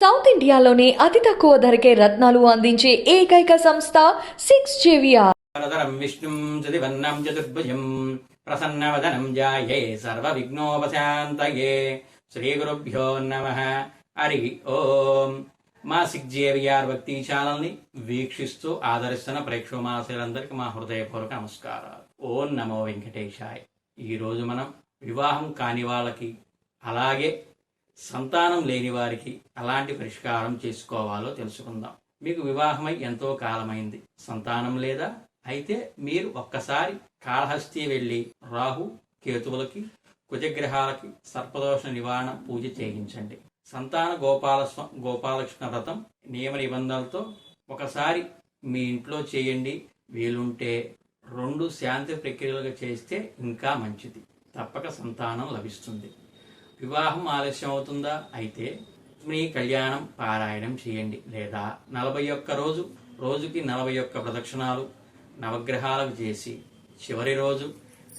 South ఇండియాలోనే అతి తక్కువ ధరకే రత్నాలు అందించే ఏకైక సంస్థ సిక్స్ జేవిఆర్. వరదరం విష్ణుం చదివన్నం చతుర్భుజం ప్రసన్నవదనం జాయే శ్రీ గురుభ్యో నమ. హరి ఓం. మా సిక్ జేవిఆర్ భక్తి ఛానల్ని వీక్షిస్తూ ఆదరిస్తున్న ప్రేక్షమాశయులందరికీ మా హృదయపూర్వక నమస్కారాలు. ఓం నమో వెంకటేశాయ్. ఈరోజు మనం వివాహం కాని వాళ్ళకి అలాగే సంతానం లేని వారికి ఎలాంటి పరిష్కారం చేసుకోవాలో తెలుసుకుందాం. మీకు వివాహమై ఎంతో కాలమైంది. సంతానం లేదా? అయితే మీరు ఒక్కసారి కాళహస్తి వెళ్ళి రాహు కేతువులకి కుజగ్రహాలకి సర్పదోష నివారణ పూజ చేయించండి. సంతాన గోపాల గోపాలకృష్ణ వ్రతం నియమ నిబంధనలతో ఒకసారి మీ ఇంట్లో చేయండి. వీలుంటే రెండు శాంతి ప్రక్రియలుగా చేస్తే ఇంకా మంచిది. తప్పక సంతానం లభిస్తుంది. వివాహం ఆలస్యం అవుతుందా? అయితే మీ కళ్యాణం పారాయణం చేయండి. లేదా నలభై ఒక్క రోజు రోజుకి నలభై ఒక్క ప్రదక్షిణాలు నవగ్రహాలకు చేసి చివరి రోజు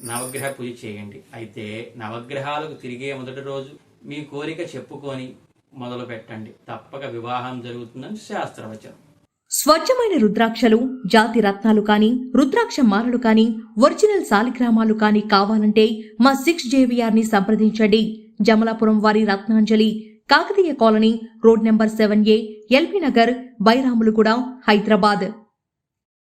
నవగ్రహ పూజ చేయండి. అయితే నవగ్రహాలకు తిరిగే మొదటి రోజు మీ కోరిక చెప్పుకొని మొదలు పెట్టండి. తప్పక వివాహం జరుగుతుందని శాస్త్రవచనం. స్వచ్ఛమైన రుద్రాక్షలు జాతి రత్నాలు కాని రుద్రాక్ష మాలలు కాని ఒరిజినల్ సాలిగ్రామాలు కాని కావాలంటే మా సిక్స్ జేవిఆర్ని సంప్రదించండి. జమలాపురం వారి Ratnanjali Kakatiya colony road number seven A L B Nagar Bairamalguda Hyderabad.